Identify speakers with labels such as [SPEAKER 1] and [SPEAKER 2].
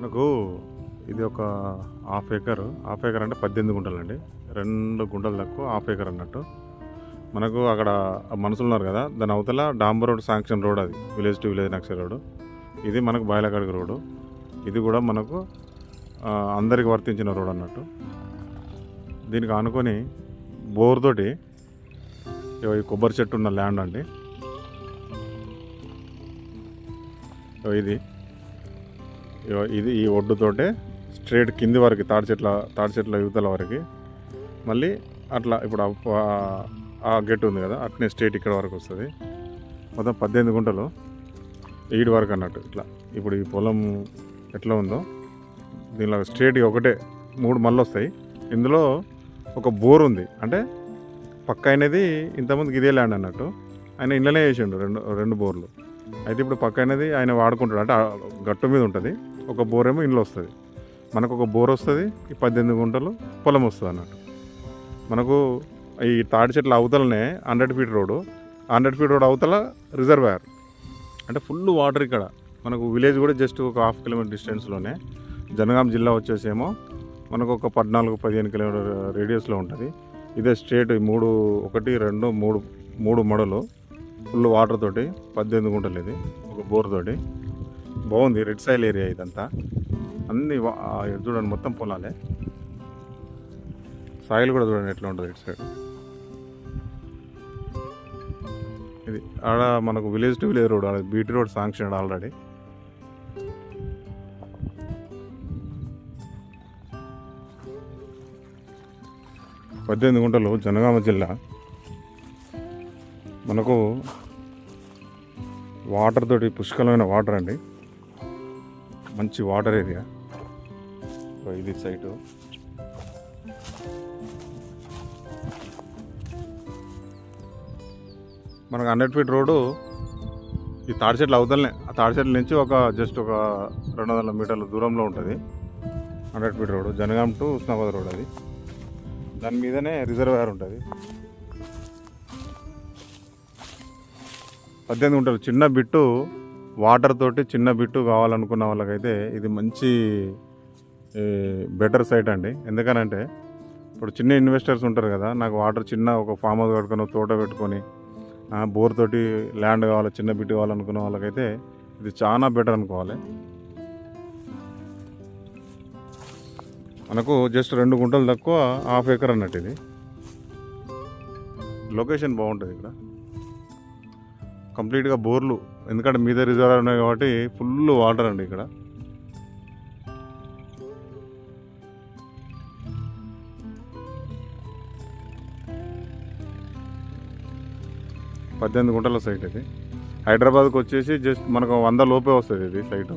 [SPEAKER 1] మనకు ఇది ఒక హాఫ్ ఏకర్. హాఫ్ ఏకర్ అంటే పద్దెనిమిది గుంటలు అండి రెండు గుంటలు తక్కువ హాఫ్ ఏకర్ అన్నట్టు. మనకు అక్కడ మనుషులు ఉన్నారు కదా దాని అవతల డాంబర్ రోడ్ శాంక్షన్ రోడ్ అది విలేజ్ టు విలేజ్ నక్ష రోడ్. ఇది మనకు బాయలకాడికి రోడ్డు ఇది కూడా మనకు అందరికి వర్తించిన రోడ్ అన్నట్టు. దీనికి ఆనుకొని బోర్ తోటి ఈ కొబ్బరి చెట్టు ఉన్న ల్యాండ్ అండి. ఇది. ఇది ఈ ఒడ్డుతోటే స్ట్రేట్ కింది వరకు తాడి చెట్ల తాడి చెట్ల యువతల వరకు. మళ్ళీ అట్లా ఇప్పుడు ఆ- గెట్ ఉంది కదా అట్నే స్ట్రేట్ ఇక్కడ వరకు వస్తుంది. మొత్తం పద్దెనిమిది గుంటలు. ఈడి వరకు అన్నట్టు ఇట్లా. ఇప్పుడు ఈ పొలం ఎట్లా ఉందో దీనిలో స్ట్రేట్గా ఒకటే మూడు మళ్ళీ వస్తాయి. ఇందులో ఒక బోర్ ఉంది. అంటే పక్క అయినది ఇంతకుముందుకు ఇదే ల్యాండ్ అన్నట్టు. ఆయన ఇళ్ళనే వేసిండు రెండు రెండు బోర్లు. అయితే ఇప్పుడు పక్క అయినది ఆయన వాడుకుంటాడు. అంటే గట్టు మీద ఉంటుంది. ఒక బోరేమో ఇండ్లు ఇంట్లో వస్తుంది. మనకు ఒక బోర్ వస్తుంది ఈ పద్దెనిమిది గుంటలు పొలం వస్తుంది అన్నట్టు. మనకు ఈ తాడి చెట్ల అవతలనే hundred feet road. Hundred feet road అవతల రిజర్వాయర్. అంటే ఫుల్ వాటర్ ఇక్కడ. మనకు విలేజ్ కూడా జస్ట్ ఒక హాఫ్ కిలోమీటర్ డిస్టెన్స్లోనే. జనగాం జిల్లా వచ్చేసేమో మనకు ఒక పద్నాలుగు పదిహేను కిలోమీటర్ రేడియస్లో ఉంటుంది. ఇదే స్ట్రేట్ మూడు ఒకటి రెండు మూడు మూడు మడలు. ఫుల్ వాటర్ తోటి పద్దెనిమిది గుంటలు ఇది ఒక బోర్ తోటి. బాగుంది. రెడ్ సైల్ ఏరియా ఇదంతా. అన్ని చూడండి మొత్తం పొలాలే. సాయిల్ కూడా చూడండి ఎట్లా ఉంటుంది ఇటు సైడ్. ఇది ఆడ మనకు విలేజ్ టు విలేజ్ రోడ్ ఆడ బీటీ రోడ్ శాంక్షన్ ఆల్రెడీ. పద్దెనిమిది గుంటలు జనగామ జిల్లా. మనకు వాటర్ తోటి పుష్కలమైన వాటర్ అండి. మంచి వాటర్ ఏరియా. ఇది సైటు. మనకు హండ్రెడ్ ఫీట్ రోడ్డు ఈ తాడి చెట్ల అవతలనే ఆ తాడి చెట్ల నుంచి ఒక జస్ట్ ఒక రెండు వందల మీటర్ల దూరంలో ఉంటుంది. Hundred feet road Jangaon to Husnabad road అది. దాని మీదనే రిజర్వాయర్ ఉంటుంది. పద్దెనిమిది గుంటలు చిన్న బిట్టు వాటర్ తోటి చిన్న బిట్టు కావాలనుకున్న వాళ్ళకైతే ఇది మంచి బెటర్ సైట్ అండి. ఎందుకనంటే ఇప్పుడు చిన్న ఇన్వెస్టర్స్ ఉంటారు కదా నాకు వాటర్ చిన్న ఒక ఫామ్ హౌస్ కట్టుకొని తోట పెట్టుకొని బోర్ తోటి ల్యాండ్ కావాలి చిన్న బిట్టు కావాలనుకున్న వాళ్ళకైతే ఇది చాలా బెటర్ అనుకోవాలి. మనకు జస్ట్ రెండు గుంటలు తక్కువ హాఫ్ ఎకర్ అన్నట్టు ఇది. లొకేషన్ బాగుంటుంది ఇక్కడ. కంప్లీట్గా బోర్లు ఎందుకంటే మీద రిజర్వ్ ఉన్నాయి కాబట్టి ఫుల్ వాటర్ అండి ఇక్కడ. పద్దెనిమిది గుంటల సైట్ ఇది. హైదరాబాద్కి వచ్చేసి జస్ట్ మనకు వంద లోపే వస్తుంది ఇది సైట్.